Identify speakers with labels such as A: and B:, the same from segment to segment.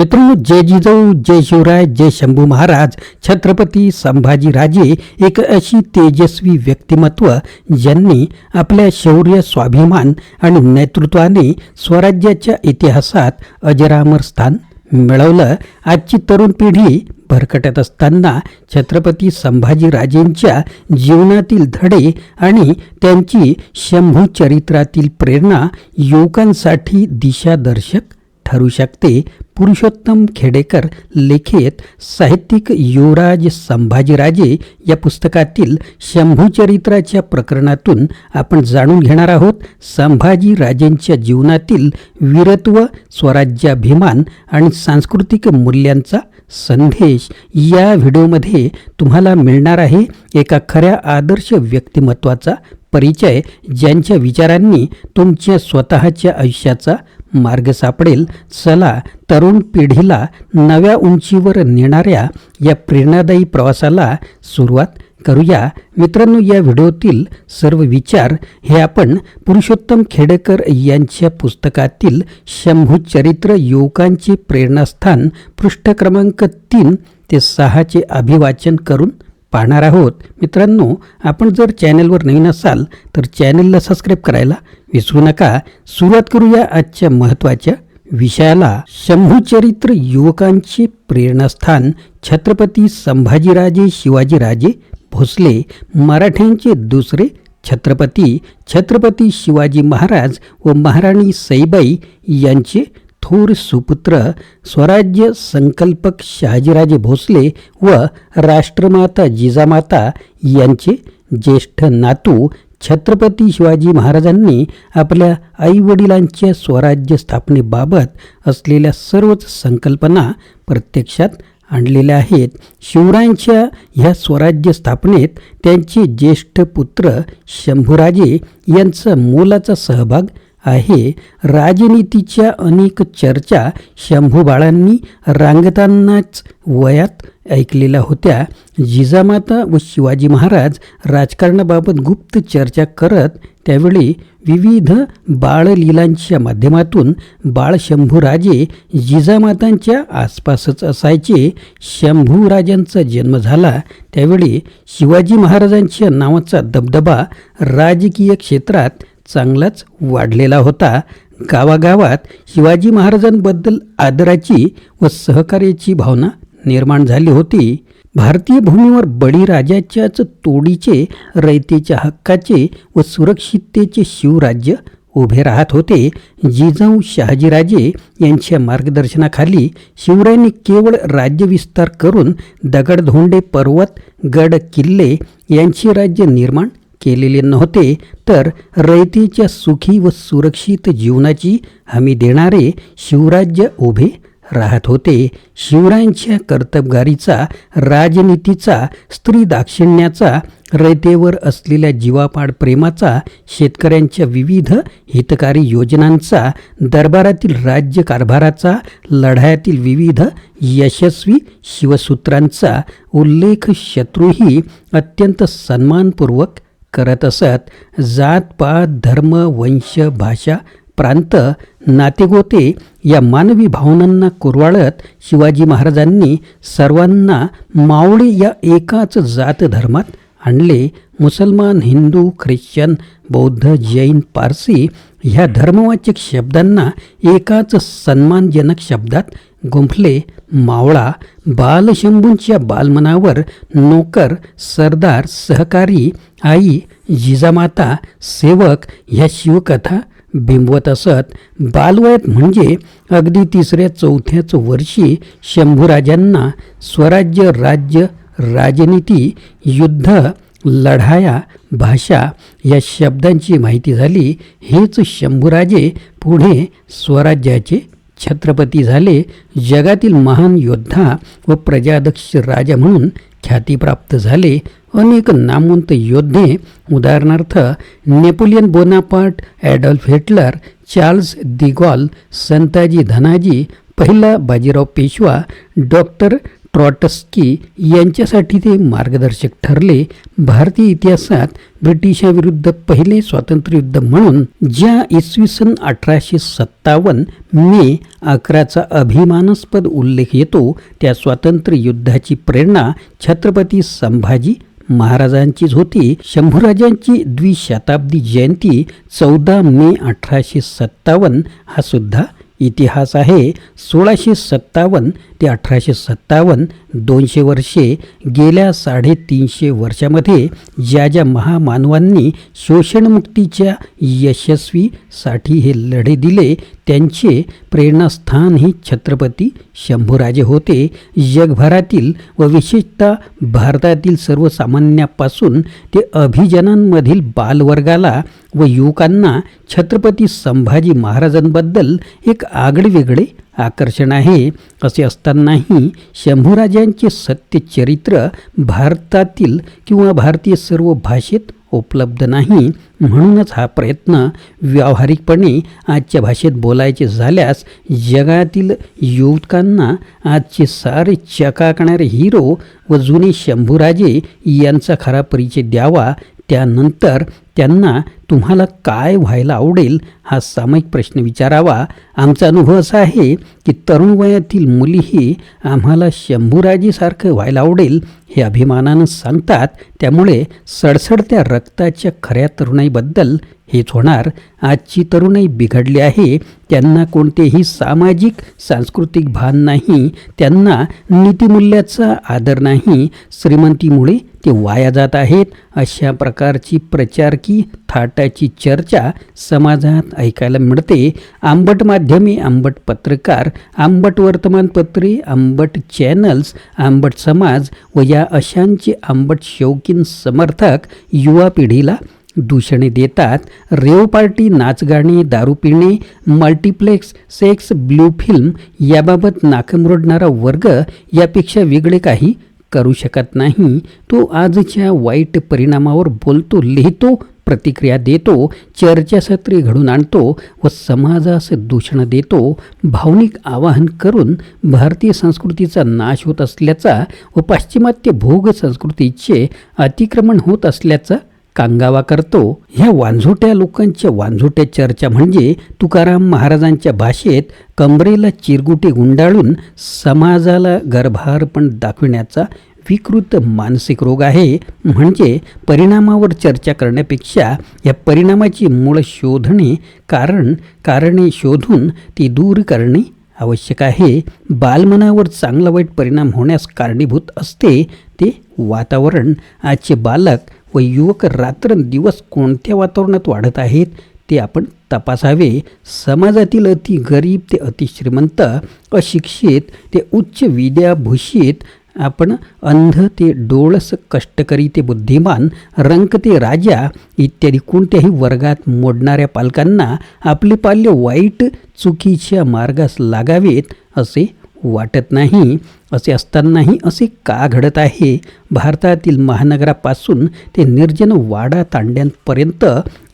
A: मित्रांनो जय जिजाऊ जय शिवराय जय शंभू महाराज। छत्रपती संभाजी राजे एक अशी तेजस्वी व्यक्तिमत्व ज्यांनी आपल्या शौर्य स्वाभिमान आणि नेतृत्वाने स्वराज्याच्या इतिहासात अजरामर स्थान मिळवलं. आजची तरुण पिढी भरकटत असताना छत्रपती संभाजीराजेंच्या जीवनातील धडे आणि त्यांची शंभू चरित्रातील प्रेरणा युवकांसाठी दिशादर्शक ठरू शकते. पुरुषोत्तम खेडेकर लेखित साहित्यिक युवराज संभाजीराजे या पुस्तकातील शंभूचरित्राच्या प्रकरणातून आपण जाणून घेणार आहोत. संभाजीराजेंच्या जीवनातील वीरत्व स्वराज्याभिमान आणि सांस्कृतिक मूल्यांचा संदेश या व्हिडिओमध्ये तुम्हाला मिळणार आहे. एका खऱ्या आदर्श व्यक्तिमत्वाचा परिचय ज्यांच्या विचारांनी तुमच्या स्वतःच्या आयुष्याचा मार्ग सापडेल. चला तरुण पिढीला नव्या उंचीवर नेणाऱ्या या प्रेरणादायी प्रवासाला सुरुवात करूया. मित्रांनो या व्हिडिओतील सर्व विचार हे आपण पुरुषोत्तम खेडेकर यांच्या पुस्तकातील शंभू चरित्र युवकांचे प्रेरणास्थान पृष्ठ क्रमांक तीन ते सहाचे अभिवाचन करून पाहणार आहोत. मित्रांनो आपण जर चॅनलवर नवीन असाल तर चॅनलला सबस्क्राईब करायला विसरू नका. सुरुवात करूया आजच्या महत्त्वाच्या विषयाला. शंभूचरित्र युवकांचे प्रेरणास्थान छत्रपती संभाजीराजे शिवाजीराजे भोसले मराठ्यांचे दुसरे छत्रपती छत्रपती शिवाजी महाराज व महाराणी सईबाई यांचे थोर सुपुत्र स्वराज्य संकल्पक शहाजीराजे भोसले व राष्ट्रमाता जिजामाता यांचे ज्येष्ठ नातू छत्रपती शिवाजी महाराजांनी आपल्या आईवडिलांच्या स्वराज्य स्थापनेबाबत असलेल्या सर्वच संकल्पना प्रत्यक्षात आणलेल्या आहेत. शिवरायांच्या ह्या स्वराज्य स्थापनेत त्यांचे ज्येष्ठ पुत्र शंभूराजे यांचा मोलाचा सहभाग आहे. राजनीतीच्या अनेक चर्चा शंभूबाळांनी रांगतानाच वयात ऐकलेल्या होत्या. जिजामाता व शिवाजी महाराज राजकारणाबाबत गुप्त चर्चा करत त्यावेळी विविध बाळलीलांच्या माध्यमातून बाळशंभूराजे जिजामातांच्या आसपासच असायचे. शंभूराजांचा जन्म झाला. त्यावेळी शिवाजी महाराजांच्या नावाचा दबदबा राजकीय क्षेत्रात चांगलाच वाढलेला होता. गावागावात शिवाजी महाराजांबद्दल आदराची व सहकार्याची भावना निर्माण झाली होती. भारतीय भूमीवर बळीराजाच्याच तोडीचे रयतेच्या हक्काचे व सुरक्षिततेचे शिवराज्य उभे राहत होते. जिजाऊ शहाजीराजे यांच्या मार्गदर्शनाखाली शिवरायांनी केवळ राज्यविस्तार करून दगडधोंडे पर्वत गड किल्ले यांचे राज्य निर्माण केलेले नव्हते तर रयतेच्या सुखी व सुरक्षित जीवनाची हमी देणारे शिवराज्य उभे राहत होते. शिवरायांच्या कर्तबगारीचा राजनीतीचा स्त्री दाक्षिण्याचा रयतेवर असलेल्या जीवापाड प्रेमाचा शेतकऱ्यांच्या विविध हितकारी योजनांचा दरबारातील राज्यकारभाराचा लढायातील विविध यशस्वी शिवसूत्रांचा उल्लेख शत्रूही अत्यंत सन्मानपूर्वक करत असत. जात पात धर्म वंश भाषा प्रांत नातेगोते या मानवी भावनांना कुरवाळत शिवाजी महाराजांनी सर्वांना मावळे या एकाच जात धर्मात आणले. मुसलमान हिंदू ख्रिश्चन बौद्ध जैन पारसी ह्या धर्मवाचक शब्दांना एकाच सन्मानजनक शब्दात गुंफले मावळा बालशंभूंच्या बालमनावर नोकर सरदार सहकारी आई जिजामाता सेवक ह्या शिवकथा बिंबवत असत. बालवयात म्हणजे अगदी तिसऱ्या चौथ्याच वर्षी शंभूराजांना स्वराज्य राज्य राजनीती युद्ध लढाया भाषा या शब्दांची माहिती झाली. हेच शंभूराजे पुढे स्वराज्याचे छत्रपती झाले जगातील महान योद्धा व प्रजादक्ष राजा म्हणून ख्यातीप्राप्त झाले. अनेक नामवंत योद्धे उदाहरणार्थ Napoleon Bonaparte Adolf Hitler Charles de Gaulle Santaji Dhanaji पहिला बाजीराव पेशवा डॉक्टर ट्रॉटस्की यांच्यासाठी ते मार्गदर्शक ठरले. भारतीय इतिहासात ब्रिटिशाविरुद्ध पहिले स्वातंत्र्ययुद्ध म्हणून ज्या इसवी सन अठराशे सत्तावन्न मे अकराचा अभिमानास्पद उल्लेख येतो त्या स्वातंत्र्य युद्धाची प्रेरणा छत्रपती संभाजी महाराजांचीच होती. शंभूराजांची द्विशताब्दी जयंती चौदा मे अठराशे सत्तावन्न हा सुद्धा इतिहास आहे. सोळाशे सत्तावन्न ते अठराशे सत्तावन्न दोनशे वर्षे गेल्या साडेतीनशे वर्षामध्ये ज्या ज्या महामानवांनी शोषणमुक्तीच्या यशस्वीसाठी हे लढे दिले त्यांचे प्रेरणास्थान ही छत्रपती शंभूराजे होते. जगभरातील व विशेषतः भारतातील सर्वसामान्यापासून ते अभिजनांमधील बालवर्गाला व युवकांना छत्रपती संभाजी महाराजांबद्दल एक आगळेवेगळे आकर्षण आहे असे असतानाही शंभूराजांचे सत्यचरित्र भारतातील किंवा भारतीय सर्व भाषेत उपलब्ध नाही म्हणूनच हा प्रयत्न व्यावहारिकपणे आजच्या भाषेत बोलायचे झाल्यास जगातील युवकांना आजचे सारे चकाकणारे हिरो व जुने शंभूराजे यांचा खरा परिचय द्यावा त्यानंतर त्यांना तुम्हाला काय व्हायला आवडेल हा सामायिक प्रश्न विचारावा. आमचा अनुभव असा आहे की तरुण वयातील मुलीही आम्हाला शंभूराजीसारखं व्हायला आवडेल हे अभिमानानं सांगतात. त्यामुळे सडसडत्या रक्ताच्या खऱ्या तरुणाईबद्दल हेच होणार. आजची तरुणाई बिघडली आहे. त्यांना कोणतेही सामाजिक सांस्कृतिक भान नाही. त्यांना नीतिमूल्याचा आदर नाही. श्रीमंतीमुळे ते वाया जात आहेत अशा प्रकारची प्रचारकी थाटाची चर्चा समाजात ऐकायला मिळते. आंबट माध्यमे आंबट पत्रकार आंबट वर्तमानपत्रे आंबट चॅनल्स आंबट समाज व या अशांचे आंबट शौकीन समर्थक युवा पिढीला दूषणे देतात. रेव पार्टी नाचगाणे दारू पिणे मल्टिप्लेक्स सेक्स ब्ल्यू फिल्म याबाबत नाकमरोडणारा वर्ग यापेक्षा वेगळे काही करू शकत नाही. तो आजच्या वाईट परिणामावर बोलतो लिहितो प्रतिक्रिया देतो चर्चासत्रे घडून आणतो व समाजास दूषण देतो. भावनिक आवाहन करून भारतीय संस्कृतीचा नाश होत असल्याचा व पाश्चिमात्य भोग संस्कृतीचे अतिक्रमण होत असल्याचा कांगावा करतो. ह्या वांझोट्या लोकांच्या वांझोट्या चर्चा म्हणजे तुकाराम महाराजांच्या भाषेत कमरेला चिरगुटे गुंडाळून समाजाला गर्भारपण दाखविण्याचा विकृत मानसिक रोग आहे. म्हणजे परिणामावर चर्चा करण्यापेक्षा या परिणामाची मूळ शोधणे कारण कारणे शोधून ती दूर करणे आवश्यक आहे. बालमनावर चांगला वाईट परिणाम होण्यास कारणीभूत असते ते वातावरण. आजचे बालक व युवक रात्रंदिवस कोणत्या वातावरणात वाढत आहेत ते आपण तपासावे. समाजातील अति गरीब ते अतिश्रीमंत अशिक्षित ते उच्च विद्याभूषित आपण अंध ते डोळस कष्टकरी ते बुद्धिमान रंक ते राजा इत्यादी कोणत्याही वर्गात मोडणाऱ्या पालकांना आपले पाल्य वाईट चुकीच्या मार्गास लागावेत असे वाटत नाही. असे असतानाही असे का घडत आहे? भारतातील महानगरापासून ते निर्जन वाडा तांड्यांपर्यंत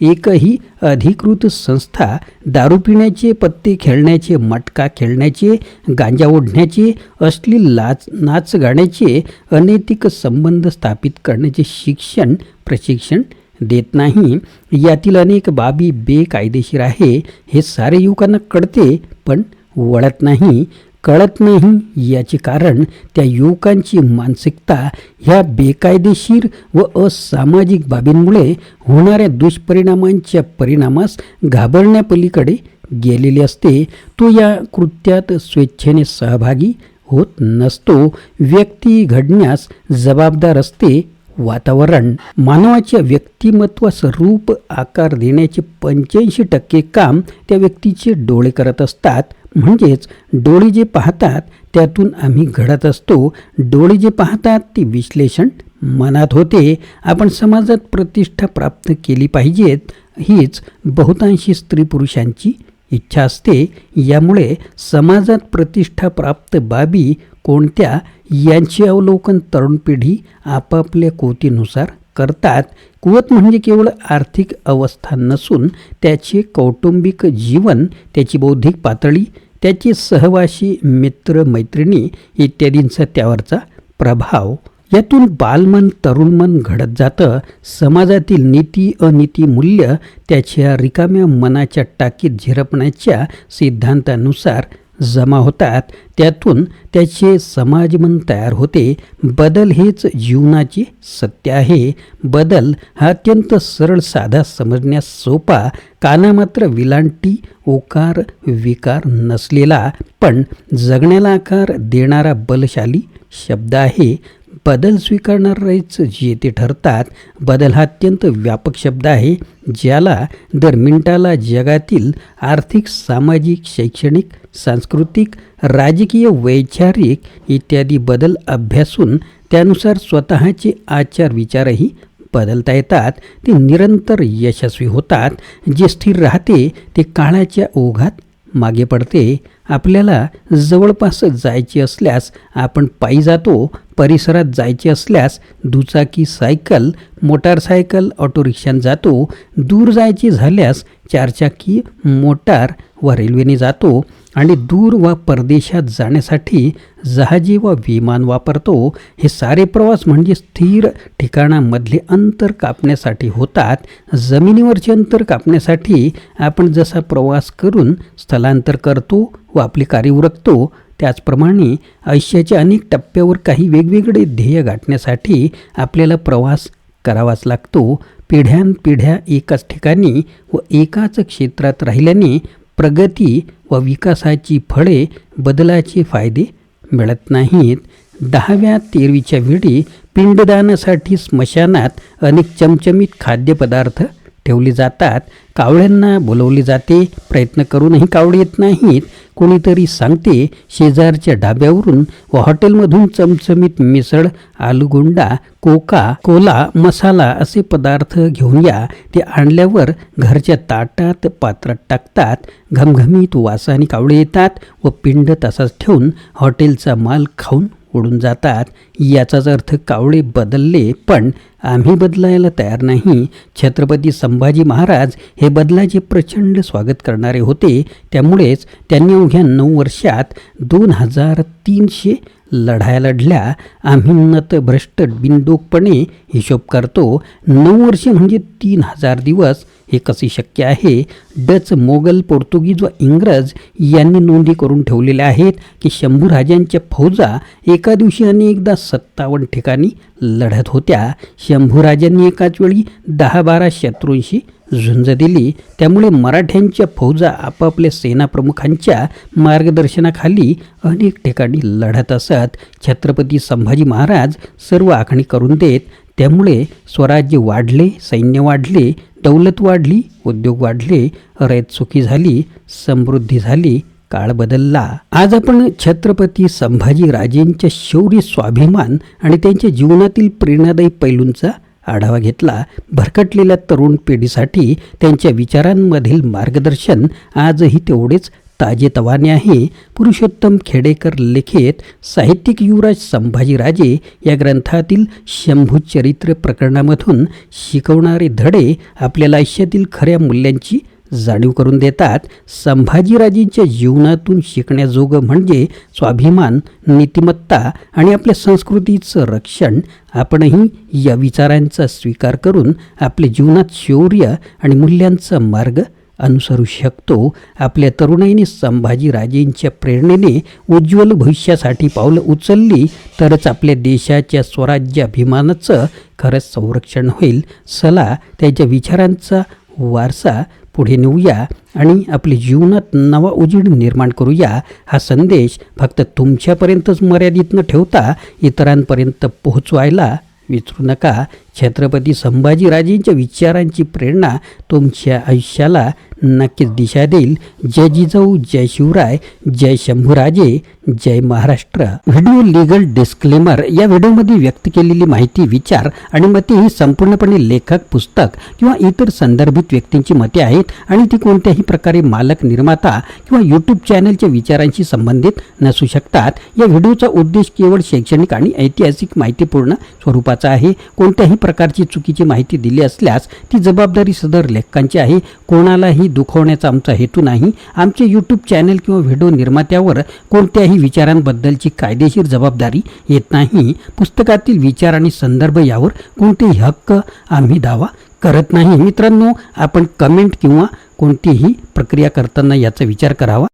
A: एकही अधिकृत संस्था दारू पिण्याचे पत्ते खेळण्याचे मटका खेळण्याचे गांजा ओढण्याचे अश्लील लाच नाच गाण्याचे अनैतिक संबंध स्थापित करण्याचे शिक्षण प्रशिक्षण देत नाही. यातील अनेक बाबी बेकायदेशीर आहे. हे सारे युवकांना कळते पण वळत नाही. कळत नाही. याचे कारण त्या युवकांची मानसिकता ह्या बेकायदेशीर व असामाजिक बाबींमुळे होणाऱ्या दुष्परिणामांच्या परिणामास घाबरण्यापलीकडे गेलेले असते. तो या कृत्यात स्वेच्छेने सहभागी होत नसतो. व्यक्ती घडण्यास जबाबदार असते वातावरण. मानवाच्या व्यक्तिमत्वास रूप आकार देण्याचे पंच्याऐंशी टक्के काम त्या व्यक्तीचे डोळे करत असतात. म्हणजेच डोळे जे पाहतात त्यातून आम्ही घडत असतो. डोळे जे पाहतात ते विश्लेषण मनात होते. आपण समाजात प्रतिष्ठा प्राप्त केली पाहिजेत हीच बहुतांशी स्त्री पुरुषांची इच्छा असते. यामुळे समाजात प्रतिष्ठा प्राप्त बाबी कोणत्या यांचे अवलोकन तरुण पिढी आपापल्या कोतीनुसार करतात. कुवत म्हणजे केवळ आर्थिक अवस्था नसून त्याचे कौटुंबिक जीवन त्याची बौद्धिक पातळी त्याची सहवासी मित्र मैत्रिणी इत्यादींचा त्यावरचा प्रभाव. यातून बालमन तरुणमन घडत जातं. समाजातील नीती अनिती मूल्य त्याच्या रिकाम्या मनाच्या टाकीत झिरपण्याच्या सिद्धांतानुसार जमा होतात त्यातून त्याचे समाजमन तयार होते. बदल हेच जीवनाचे सत्य आहे. बदल हा अत्यंत सरळ साधा समजण्यास सोपा कानामात्र विलांटी ओकार विकार नसलेला पण जगण्याला आकार देणारा बलशाली शब्द आहे. बदल स्वीकारणारेच जे ते ठरतात. बदल हा अत्यंत व्यापक शब्द आहे ज्याला दर मिनिटाला जगातील आर्थिक सामाजिक शैक्षणिक सांस्कृतिक राजकीय वैचारिक इत्यादी बदल अभ्यासून त्यानुसार स्वतःचे आचार विचारही बदलता येतात. ते निरंतर यशस्वी होतात. जे स्थिर राहते ते काळाच्या ओघात मागे पडते. आपल्याला जवळपास जायचे असल्यास आपण पायी जातो परिसरात जायचे असल्यास दुचाकी सायकल मोटारसायकल ऑटोरिक्षाने जातो. दूर जायचे झाल्यास चारचाकी मोटार व रेल्वेने जातो आणि दूर व परदेशात जाण्यासाठी जहाजे व विमान वापरतो. हे सारे प्रवास म्हणजे स्थिर ठिकाणामधले अंतर कापण्यासाठी होतात. जमिनीवरचे अंतर कापण्यासाठी आपण जसा प्रवास करून स्थलांतर करतो व आपले कार्य उरकतो त्याचप्रमाणे आयुष्याच्या अनेक टप्प्यावर काही वेगवेगळे ध्येय गाठण्यासाठी आपल्याला प्रवास करावाच लागतो. पिढ्यानपिढ्या एकाच ठिकाणी व एकाच क्षेत्रात राहिल्याने प्रगती व विकासाची फळे बदलाचे फायदे मिळत नाहीत. दहाव्या तेरवीच्या वेळी पिंडदानासाठी स्मशानात अनेक चमचमीत खाद्यपदार्थ ठेवले जातात. कावळ्यांना बोलवले जाते. प्रयत्न करूनही कावळे येत नाहीत. कोणीतरी सांगते शेजारच्या ढाब्यावरून व हॉटेलमधून चमचमीत मिसळ आलूगुंडा कोका कोला मसाला असे पदार्थ घेऊन या. ते आणल्यावर घरच्या ताटात पात्रात टाकतात. घमघमीत वासाने कावळे येतात व पिंड तसाच ठेवून हॉटेलचा माल खाऊन उडून जातात. याचाच अर्थ कावळे बदलले पण आम्ही बदलायला तयार नाही. छत्रपती संभाजी महाराज हे बदलाचे प्रचंड स्वागत करणारे होते. त्यामुळेच त्यांनी अवघ्या नऊ वर्षात दोन हजार तीनशे लढाया लढल्या. आम्ही नतभ्रष्ट बिनडोकपणे हिशोब करतो. नऊ वर्षे म्हणजे तीन हजार दिवस. हे कसे शक्य आहे. डच मोगल पोर्तुगीज व इंग्रज यांनी नोंदी करून ठेवलेल्या आहेत की शंभूराजांच्या फौजा एका दिवशी अनेकदा सत्तावन्न ठिकाणी लढत होत्या. शंभूराजांनी एकाच वेळी दहा बारा शत्रूंशी झुंज दिली. त्यामुळे मराठ्यांच्या फौजा आपापल्या सेनाप्रमुखांच्या मार्गदर्शनाखाली अनेक ठिकाणी लढत असत. छत्रपती संभाजी महाराज सर्व आखणी करून देत त्यामुळे स्वराज्य वाढले सैन्य वाढले दौलत वाढली उद्योग वाढले रयत सुखी झाली समृद्धी झाली काळ बदलला. आज आपण छत्रपती संभाजी राजेंच्या शौर्य स्वाभिमान आणि त्यांच्या जीवनातील प्रेरणादायी पैलूंचा आढावा घेतला. भरकटलेल्या तरुण पिढीसाठी त्यांच्या विचारांमधील मार्गदर्शन आजही तेवढेच ताजेतवाने आहे पुरुषोत्तम खेडेकर लिखित साहित्यिक युवराज संभाजीराजे या ग्रंथातील शंभूचरित्र प्रकरणामधून शिकवणारे धडे आपल्याला आयुष्यातील खऱ्या मूल्यांची जाणीव करून देतात. संभाजीराजेंच्या जीवनातून शिकण्याजोगं म्हणजे स्वाभिमान नीतिमत्ता आणि आपल्या संस्कृतीचं रक्षण. आपणही या विचारांचा स्वीकार करून आपल्या जीवनात शौर्य आणि मूल्यांचा मार्ग अनुसरू शकतो. आपल्या तरुणाईने संभाजीराजेंच्या प्रेरणेने उज्ज्वल भविष्यासाठी पावलं उचलली तरच आपल्या देशाच्या स्वराज्याभिमानाचं खरंच संरक्षण होईल. सला त्याच्या विचारांचा वारसा पुढे नेऊया आणि आपल्या जीवनात नवा उजेड निर्माण करूया. हा संदेश फक्त तुमच्यापर्यंतच मर्यादित न ठेवता इतरांपर्यंत पोहोचवायला विसरू नका. छत्रपती संभाजीराजेंच्या विचारांची प्रेरणा तुमच्या आयुष्याला नक्कीच दिशा देईल. जय जिजाऊ जय शिवराय जय शंभूराजे जय महाराष्ट्र. Video legal disclaimer. या व्हिडिओमध्ये व्यक्त केलेली माहिती विचार आणि मते ही संपूर्णपणे लेखक पुस्तक किंवा इतर संदर्भित व्यक्तींची मते आहेत आणि ती कोणत्याही प्रकारे मालक निर्माता किंवा यूट्यूब चॅनलच्या विचारांशी संबंधित नसू शकतात. या व्हिडिओचा उद्देश केवळ शैक्षणिक आणि ऐतिहासिक माहितीपूर्ण स्वरूपाचा आहे. कोणत्याही प्रकारची चुकीची माहिती दिली असल्यास ती जबाबदारी सदर लेखकांची आहे. कोणालाही कोणालाही दुखवण्याचा आमचा हेतू नाही. आमचे यूट्यूब चॅनल किंवा व्हिडिओ निर्मात्यावर कोणत्याही विचारांबद्दलची कायदेशीर जबाबदारी येत नाही. पुस्तकातील विचार आणि संदर्भ यावर कोणतेही हक्क आम्ही दावा करत नाही. मित्रांनो आपण कमेंट किंवा कोणतीही प्रक्रिया करताना याचा विचार करावा.